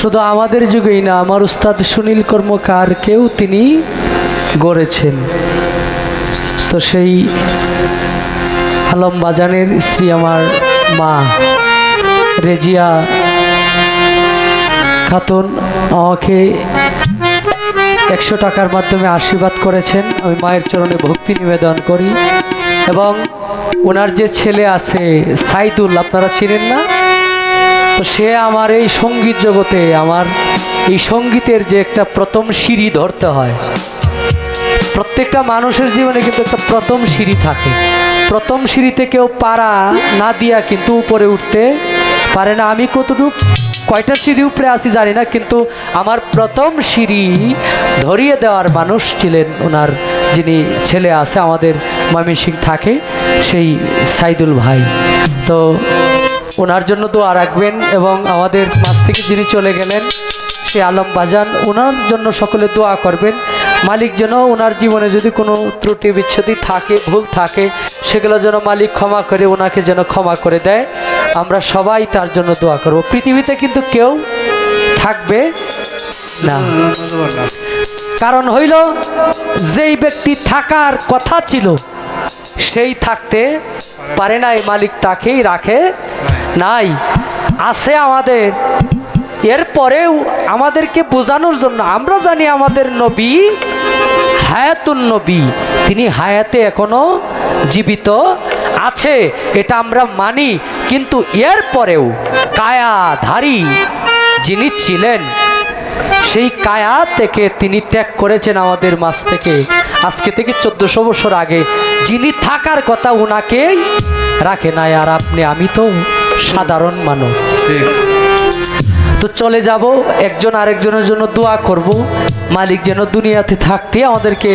শুধু আমাদের যুগেই না, আমার উস্তাদ সুনীল কর্মকারকেও তিনি গড়েছেন। তো সেই আলম বাজানের স্ত্রী আমার মা, রেজিয়া খাতুন, আমাকে একশো টাকার মাধ্যমে আশীর্বাদ করেছেন। আমি মায়ের চরণে ভক্তি নিবেদন করি এবং ওনার যে ছেলে আছে সাইদুল, আপনারা চিনেন না? তো সে আমার এই সংগীত জগতে, আমার এই সঙ্গীতের যে একটা প্রথম সিঁড়ি ধরতে হয়। প্রত্যেকটা মানুষের জীবনে কিন্তু একটা প্রথম সিঁড়ি থাকে। প্রথম সিঁড়িতে কেউ পারা না দিয়া কিন্তু উপরে উঠতে পারে না। আমি কতটুকু, কয়টা সিঁড়ি উপরে আসি জানি না, কিন্তু আমার প্রথম সিঁড়ি ধরিয়ে দেওয়ার মানুষ ছিলেন ওনার যিনি ছেলে আছে, আমাদের ময়মনসিং থাকে, সেই সাইদুল ভাই। তো ওনার জন্য দোয়া রাখবেন এবং আমাদের মাছ থেকে যিনি চলে গেলেন, সে আলম বাজান, ওনার জন্য সকলে দোয়া করবেন। মালিক যেন ওনার জীবনে যদি কোনো ত্রুটি, বিচ্ছুতি থাকে, ভুল থাকে, সেগুলো যেন মালিক ক্ষমা করে, ওনাকে যেন ক্ষমা করে দেয়। আমরা সবাই তার জন্য দোয়া করব। পৃথিবীতে কিন্তু কেউ থাকবে না। কারণ হইল, যেই ব্যক্তি থাকার কথা ছিল, সেই থাকতে পারে নাই, মালিক তাকেই রাখে। নাই, আছে আমাদের। এরপরেও আমাদেরকে বোঝানোর জন্য আমরা জানি আমাদের নবী হায়াতুন নবী। তিনি হায়াতে এখনও জীবিত আছে, এটা আমরা মানি। কিন্তু এরপরেও কায়াধারী যিনি ছিলেন, সেই কায়া থেকে তিনি ত্যাগ করেছেন আমাদের মাছ থেকে। আজকে থেকে চোদ্দশো বছর আগে যিনি থাকার কথা ওনাকেই রাখে নাই, আর আপনি, আমি তো সাধারণ মানুষ। তো চলে যাব, একজন আরেকজনের জন্য দোয়া করব। মালিক যেন দুনিয়াতে থাকতে আমাদেরকে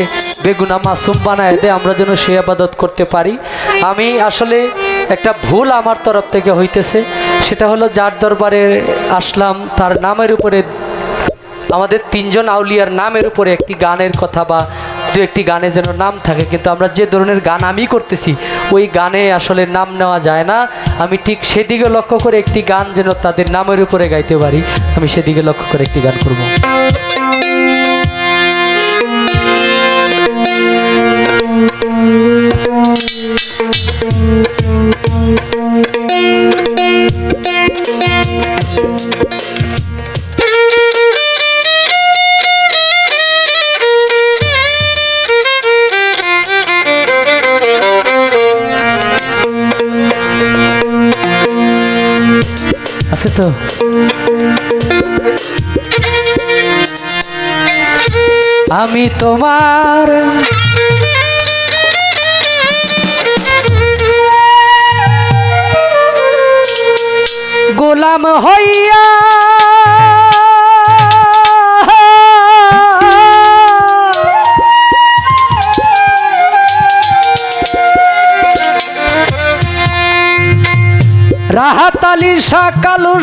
বেগুনা মাসুম বানায় দেয়, আমরা যেন সে আবাদত করতে পারি। আমি আসলে একটা ভুল আমার তরফ থেকে হইতেছে, সেটা হলো যার দরবারে আসলাম, তার নামের উপরে, আমাদের তিনজন আউলিয়ার নামের উপরে একটি গানের কথা বা দু একটি গানে যেন নাম থাকে, কিন্তু আমরা যে ধরনের গান আমি করতেছি, ওই গানে আসলে নাম নেওয়া যায় না। আমি ঠিক সেদিকে লক্ষ্য করে একটি গান যেন তাদের নামের উপরে গাইতে পারি। আমি সেদিকে লক্ষ্য করে একটি গান করব।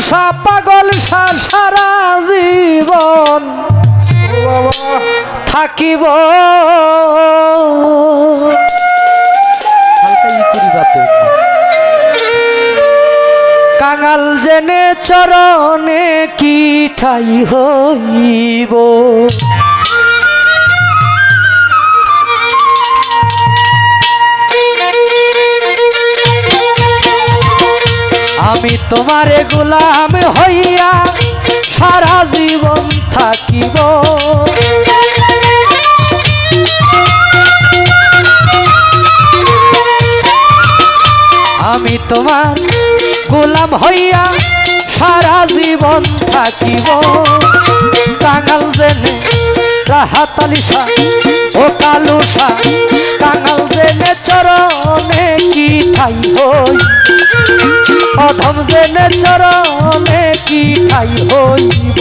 শাহ পাগল সা সারা জীবন থাকিব। কাঙাল জেনে চরণে কি ঠাই হইব আমি তোমারে গোলাম হইয়া সারা জীবন থাকিব। আমি তোমার গোলাম হইয়া সারা জীবন থাকিব। কাঙাল জেনে রাহাতালিসা ও কালুসা কাঙাল জেনে চরণে কি ঠাই হই? অধম জেনে চরণে কি ঠাই হইব?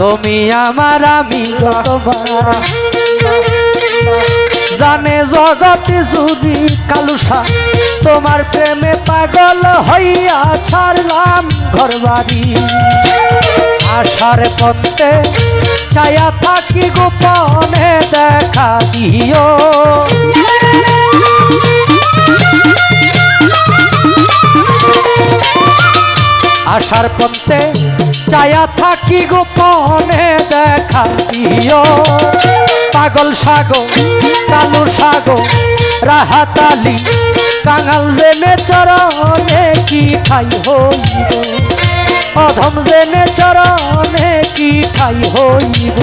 তুমি আমার আমি জানে জগতে যদি কালুসা তোমার প্রেমে পাগল হইয়া ছাড়লাম ঘর বাড়ি আশার পথে ছায়া থাকি গোপনে দেখা দিও। আশার পথে ছায়া থাকি গোপনে দেখা দিও। পাগল সাগো কালু সাগো রাহাতালি, কাঙাল জেনে চরণে কি ঠাই হইব? অধম জেনে চরণে কি ঠাই হইব?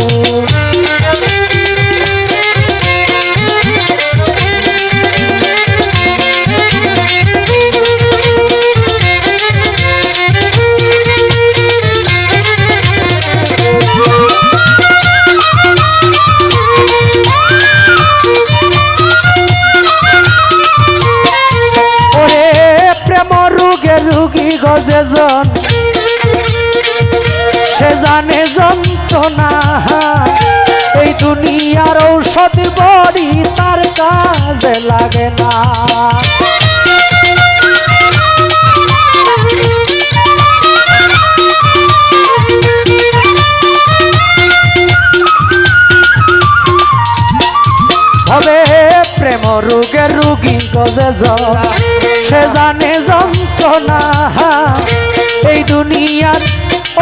রুগে রুগী গজেজন সে জানে যন্ত্রণা। এই দুনিয়ার ঔষধ বড়ি তার কাজে লাগে না। প্রেম রোগের রুগী গজে সে জানে যন্ত্রণা। এই দুনিয়ার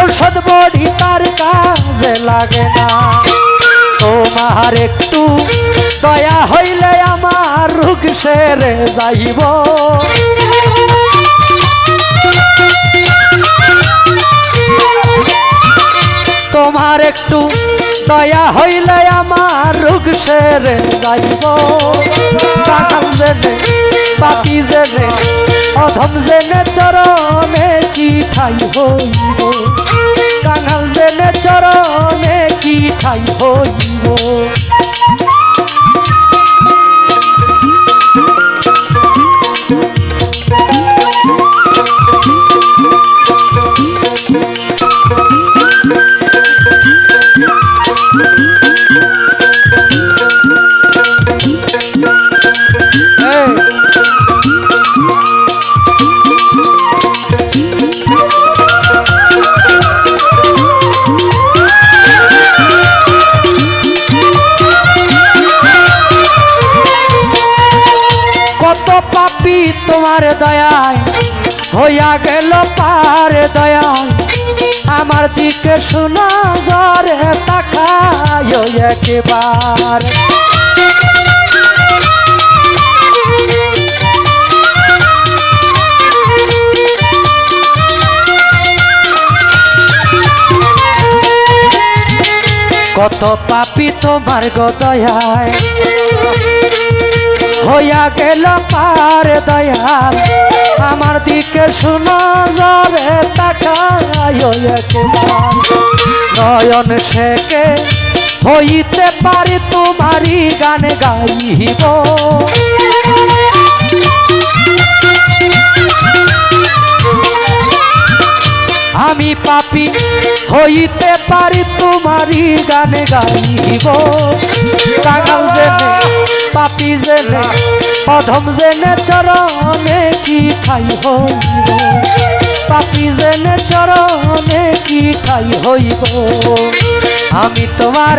ঔষধ বড়ি তার কাজে লাগে না। তোমার একটু দয়া হইলে আমার রোগ সেরে যাইব। তোমার একটু দয়া হইলে আমার রোগ সেরে যাইব। কাকাল জেনে পাপি জেনে অধম জেনে চরণে কি ঠাই হইব? কাঙাল জেনে চরণে কি ঠাই হইব? দিকে শোনা জরে তাকায় একবার। কত পাপি তোমার গদয়ায় হইয়া গেল পার দয়াল আমার দিকে শোনা যাবে নয়ন শেখে হইতে পারি তোমারই গান গাইব। আমি পাপি হইতে পারি তোমারই গানে গাইব। কাঙাল জেনে পাপি জেনে অধম জেনে চরণে কি খাই হইব? পাপি জেনে চরণে কি খাই হইব? আমি তোমার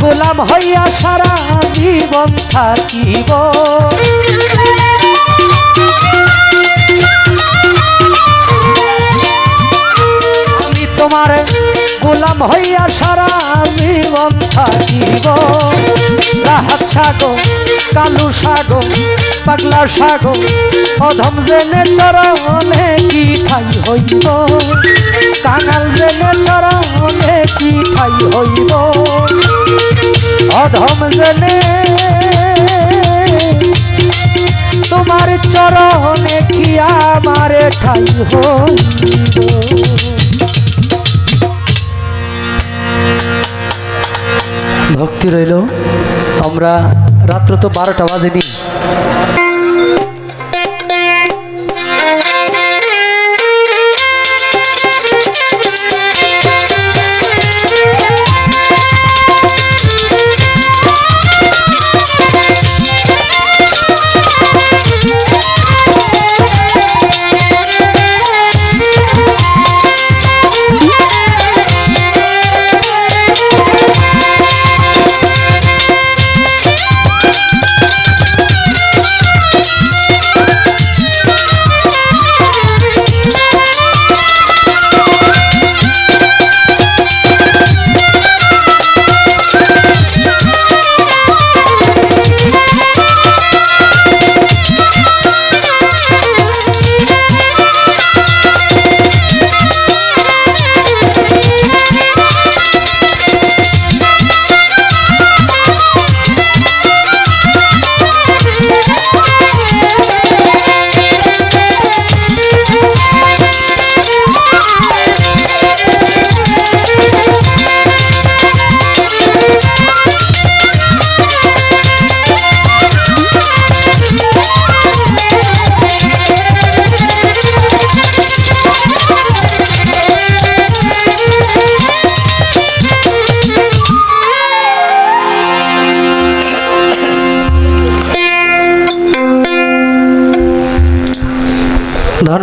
গোলাম হইয়া সারা জীবন থাকিব। আমি তোমার গোলাম হইয়া সারা জীবন থাকিব। রাহাত সাগো কালু সাগো পাগলা সাগো অধম জেনে চরণে কি ঠাই হইব? কাঙাল জেনে চরণে কি ঠাই হইব? অধম জেনে তোমার চরণে কি আমারে ঠাই হইব? ভক্তি রইল, আমরা রাত্র তো বারোটা বাজেনি।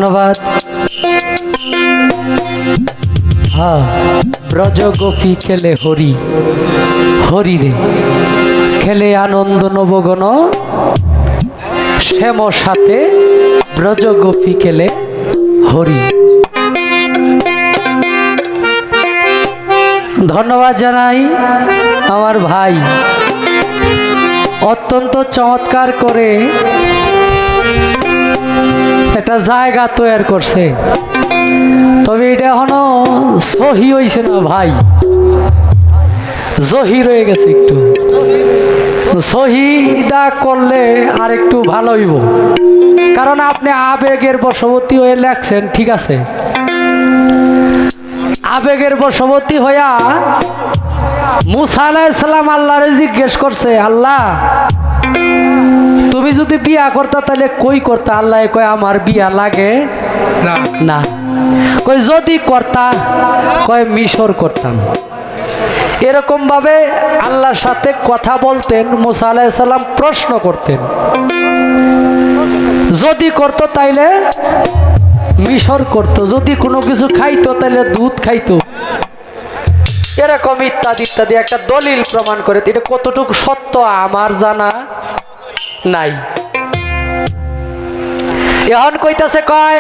ধন্যবাদ। হ্যাঁ ব্রজ গোপী খেলে হরি। হরি রে, খেলে আনন্দ নবগণ। শ্যাম সাথে ব্রজ গোপী খেলে হরি। ধন্যবাদ জানাই আমার ভাই। অত্যন্ত চমৎকার করে একটা জায়গা তৈরি করছে। তবে এটা এখনও সহি হইছে না ভাই। জহি রয়ে গেছে একটু। সহিটা করলে আর একটু ভালো হইব। কারণ আপনি আবেগের বশবর্তী হয়ে লেখছেন, ঠিক আছে? আবেগের বশবর্তী হইয়া মুসা আলাইসালাম আল্লাহরে জিজ্ঞেস করছে, আল্লাহ তুমি যদি বিয়া করতা তাহলে কই করতা? আল্লাহ কয় আমার বিয়া লাগে? না। কই যদি করতা কয় মিশর করতাম। এরকম ভাবে আল্লাহর সাথে কথা বলতেন মুসা আলাইসাল্লাম প্রশ্ন করতেন। যদি করতো তাইলে মিশর করতো যদি কোনো কিছু খাইতো তাহলে দুধ খাইতো। এরকম ইত্যাদি ইত্যাদি একটা দলিল প্রমাণ করে এটা কতটুকু সত্য আমার জানা? নাই। এখন কইতাছে কয়,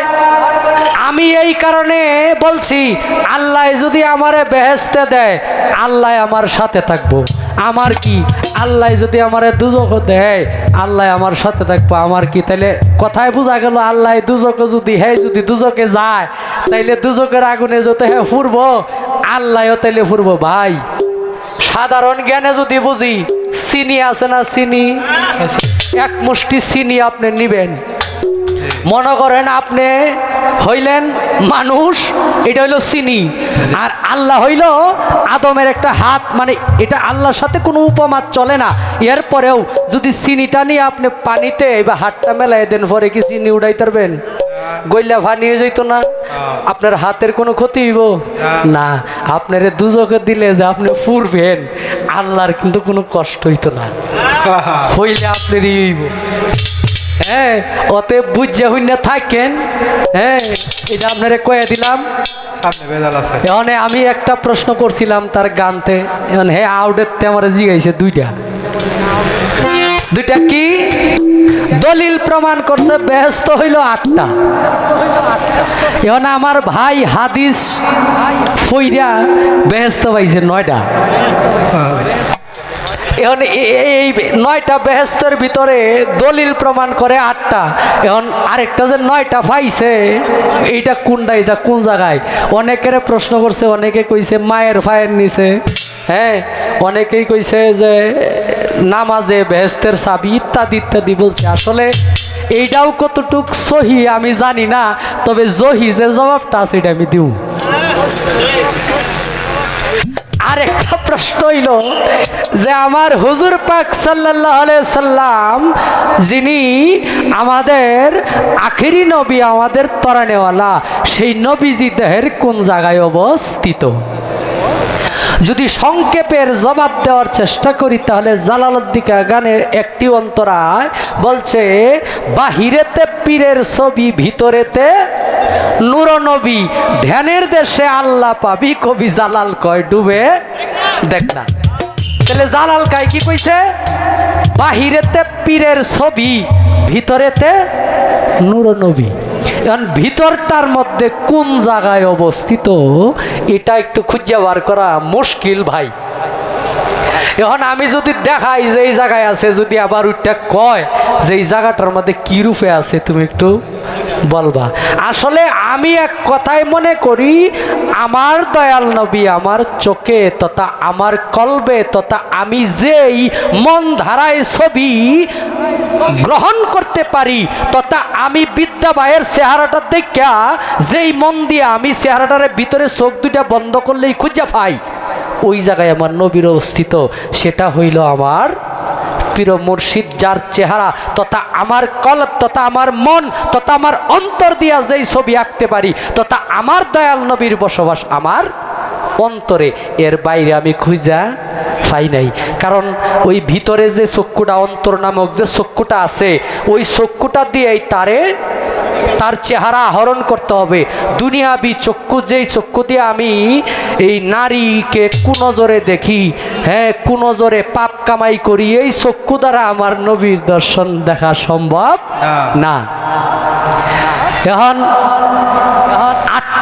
আমি এই কারণে বলছি, আল্লাহ যদি আমারে বেহেস্তে দেয়, আল্লাহ আমার সাথে থাকব। আমার কি? আল্লাহ যদি আমারে দুজক দেয়, আল্লাহ আমার সাথে থাকব। আমার কি? তাইলে কথায় বোঝা গেল, আল্লাহ দুজকে যদি, হে যদি দুজকে যায়, তাইলে দুজকের আগুনে যত হে ফুরবো, আল্লাহও তাইলে ফুরবো, ভাই। সাধারণ জ্ঞানে যদি বুঝি, চিনি আছে না চিনি? এক মুষ্টি চিনি আপনি নিবেন। মনে করেন আপনি হইলেন মানুষ এটা হইল চিনি। আর আল্লাহ হইল আদমের একটা হাত মানে এটা আল্লাহর সাথে কোনো উপমাত চলে না। এরপরেও যদি চিনিটা নিয়ে আপনি পানিতে বা হাতটা মেলাই দেন পরে কি চিনি উড়াই পারবেন? গইলা ভানি হয়ে যেত না? আপনার হাতের কোনো ক্ষতি হইব? না। আপনার দুজকে দিলে যে আপনি ফুরবেন। আল্লাহর কিন্তু কোনো কষ্ট হইতো না। হইলে আপনার হইব। হ্যাঁ অতে বুঝে হইনা থাকেন। হ্যাঁ এটা আপনারে কয়ে দিলাম। এখন আমি একটা প্রশ্ন করছিলাম তার গানতে। এখন হে তে আমার জিগাইছে দুইটা। দুইটা কি? দলিল প্রমাণ করছে, ব্যস্ত হইল আটটা। এখন আমার ভাই হাদিস ফইরা বেহেস্ত পাইছে নয়টা। এখন এই নয়টা বেহেস্তের ভিতরে দলিল প্রমাণ করে আটটা। এখন আরেকটা যে নয়টা পাইছে, এইটা কোনটা এটা কোন জায়গায়? অনেকের প্রশ্ন করছে, অনেকে কইছে মায়ের ফায়ের নিছে হ্যাঁ অনেকেই কইছে যে নামাজে বেহেস্তের চাবি ইত্যাদি ইত্যাদি বলছে। আসলে এইটাও কতটুক সহি আমি জানি না, তবে জহি যে জবাবটা আছে এটা আমি দিব। আর একটা প্রশ্ন হইল যে আমার হুজুর পাক সাল্লাহ সাল্লাম যিনি আমাদের আখেরি নবী, আমাদের তরানেওয়ালা, সেই নবীজি দেহের কোন জায়গায় অবস্থিত? যদি সংক্ষেপের জবাব দেওয়ার চেষ্টা করি, তাহলে জালালুদ্দিকা গানের একটি অন্তরায় বলছে, বাহিরেতে পীরের ছবি, ভিতরেতে নবী ধ্যানের দেশে আল্লাহ পাবি, কবি জালাল কয় ডুবে দেখ না। তাহলে জালাল কাই কি কইছে? বাহিরেতে পীরের ছবি, ভিতরেতে নবী এখন ভিতরটার মধ্যে কোন জায়গায় অবস্থিত, এটা একটু খুঁজে বার করা মুশকিল ভাই। এখন আমি যদি দেখাই যে এই জায়গায় আছে, যদি আবার ওইটা কয় যে এই জায়গাটার মধ্যে কী রূপে আছে, তুমি একটু বলবা। আসলে আমি এক কথাই মনে করি, আমার দয়াল নবী আমার চোখে তথা আমার কলবে তথা আমি যেই মন ধারায় ছবি গ্রহণ করতে পারি, তথা আমি বিদ্যা ভাইয়ের চেহারাটা দেখা যেই মন দিয়ে আমি চেহারাটার ভিতরে চোখ দুইটা বন্ধ করলেই খুঁজে পাই, ওই জায়গায় আমার নবীর অবস্থিত, সেটা হইল আমার প্রিয় মুর্শিদ, যার চেহারা তথা আমার কল, তথা আমার মন, তথা আমার অন্তর দিয়া যেই ছবি আঁকতে পারি, তথা আমার দয়াল নবীর বসবাস আমার অন্তরে। এর বাইরে আমি খুঁজা পাই নাই। কারণ ওই ভিতরে যে চক্ষুটা অন্তর নামক যে চক্ষুটা আছে ওই চক্ষুটা দিয়েই তারে তার চেহারা আহরণ করতে হবে। দুনিয়াবি চক্ষু যেই চক্ষু দিয়ে আমি এই নারীকে কুনজরে দেখি হ্যাঁ কুনজরে পাপ কামাই করি এই চক্ষু দ্বারা আমার নবীর দর্শন দেখা সম্ভব না। এখন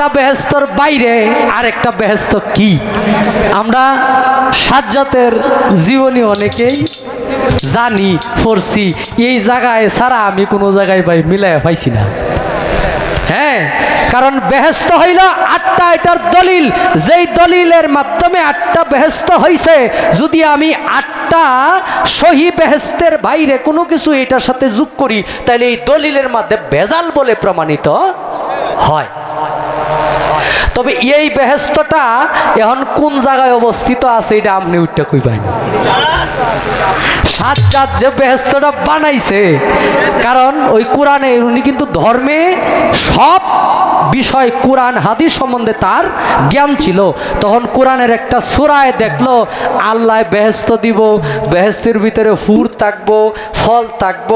আটটা বেহেস্তর বাইরে আরেকটা বেহেস্ত কি? আমরা সাজ্জাতের জীবনী অনেকেই জানি, পড়ছি। এই জায়গায় ছাড়া আমি কোনো জায়গায় ভাই মিলাই পাইছি না। হ্যাঁ কারণ বেহেস্ত হইল আটটা এটার দলিল। যেই দলিলের মাধ্যমে আটটা বেহেস্ত হইছে, যদি আমি আটটা সহি বেহেস্তের বাইরে কোনো কিছু এটার সাথে যোগ করি, তাহলে এই দলিলের মধ্যে ভেজাল বলে প্রমাণিত হয়। তবে এই বেহেস্তটা এখন কোন জায়গায় অবস্থিত আছে এটা আপনি উঠতে কই পাইনি সাজ্জাদ যে বেহেস্তটা বানাইছে, কারণ ওই কোরআনে উনি কিন্তু ধর্মে সব বিষয় কোরআন হাদিস সম্বন্ধে তার জ্ঞান ছিল। তখন কোরআনের একটা সুরায় দেখল, আল্লাহ বেহেস্ত দিব বেহেস্তের ভিতরে হুর থাকব, ফল থাকব,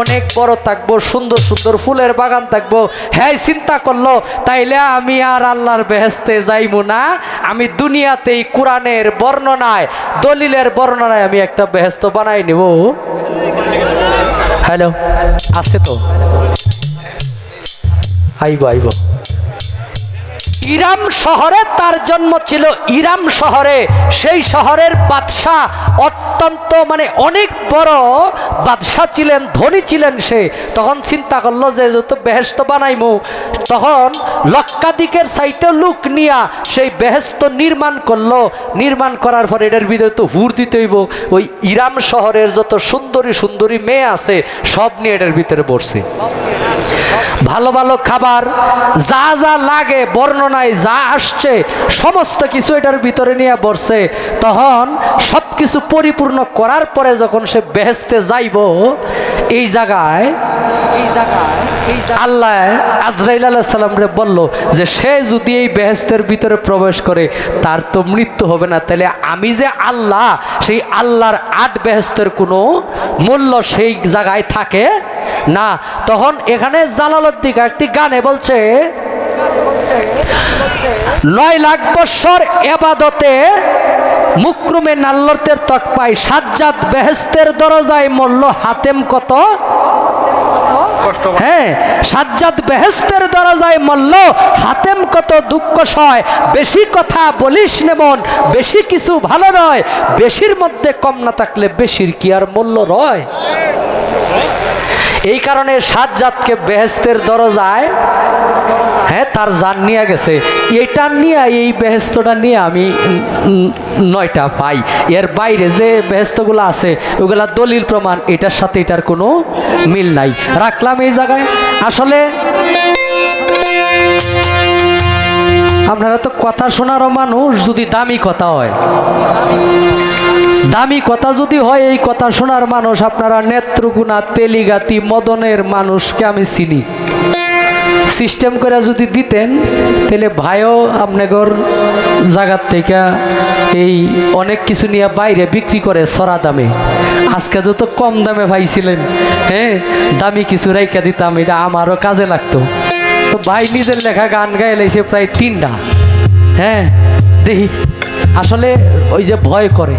অনেক বড় থাকব, সুন্দর সুন্দর ফুলের বাগান থাকব। হ্যাঁ চিন্তা করল, তাইলে আমি আর আল্লাহর বেহেস্তে যাইবো না। আমি দুনিয়াতেই কোরআনের বর্ণনায়, দলিলের বর্ণনায় আমি একটা বেহেস্ত বানাই নেব হ্যালো আছে তো? আইব আইব। ইরাম শহরে তার জন্ম ছিল। ইরাম শহরে সেই শহরের বাদশাহ অত্যন্ত মানে অনেক বড় বাদশাহ ছিলেন, ধনী ছিলেন সে। তখন চিন্তা করল যে যত বেহেস্ত বানাইমু, তখন লক্ষাধিকের সাইতে লুক নিয়া সেই বেহেস্ত নির্মাণ করল। নির্মাণ করার পর এটার ভিতরে তো হুর দিতে হইব। ওই ইরাম শহরের যত সুন্দরী সুন্দরী মেয়ে আছে, সব নিয়ে এটার ভিতরে বসছে ভালো ভালো খাবার, যা যা লাগে বর্ণনায় যা আসছে, সমস্ত কিছু এটার ভিতরে নিয়ে বসছে। তখন সব কিছু পরিপূর্ণ করার পরে যখন সে বেহেস্তে যাইব, এই জায়গায় এই জায়গায় আল্লাহ আজরাইল বলল যে, সে যদি এই বেহেস্তের ভিতরে প্রবেশ করে, তার তো মৃত্যু হবে না। তাহলে আমি যে আল্লাহ, সেই আল্লাহর আট বেহেস্তের কোনো মূল্য সেই জায়গায় থাকে না। তখন এখানে জালালুদ্দিকা একটি গানে বলছে নয় লাখ বৎসর এবাদতে মুক্রুমে নাল্লতের তক পাই সাজ্জাদ বেহেস্তের দরজায় মল্ল হাতেম কত? হ্যাঁ সাজ্জাদ বেহেস্তের দরজায় মল্ল হাতেম কত দুঃখ সয়? বেশি কথা বলিস নেমন বেশি কিছু ভালো নয়, বেশির মধ্যে কম না থাকলে বেশির কি আর মূল্য রয়? এই কারণে সাত জাতকে বেহেস্তের দরজায় হ্যাঁ তার যান নিয়ে গেছে। এটা নিয়ে, এই বেহেস্তটা নিয়ে আমি নয়টা পাই। এর বাইরে যে বেহেস্তগুলো আছে, ওগুলা দলিল প্রমাণ, এটার সাথে এটার কোনো মিল নাই। রাখলাম এই জায়গায়। আসলে আপনারা তো কথা শোনারও মানুষ, যদি দামি কথা হয়। দামি কথা যদি হয়, এই কথা শোনার মানুষ আপনারা নেত্রকোনা, তেলিগাতি, মদনের মানুষকে আমি চিনি। সিস্টেম করে যদি দিতেন, তাহলে ভাইও আপনাগর জায়গার থেকে এই অনেক কিছু নিয়ে বাইরে বিক্রি করে সরা দামে। আজকে তো কম দামে পাইছিলেন হ্যাঁ? দামি কিছু রাইকা দিতাম, এটা আমারও কাজে লাগতো। তো ভাই নিজের লেখা গান গাইলেছে প্রায় তিনটা। হ্যাঁ দেখি। আসলে ওই যে ভয় করে।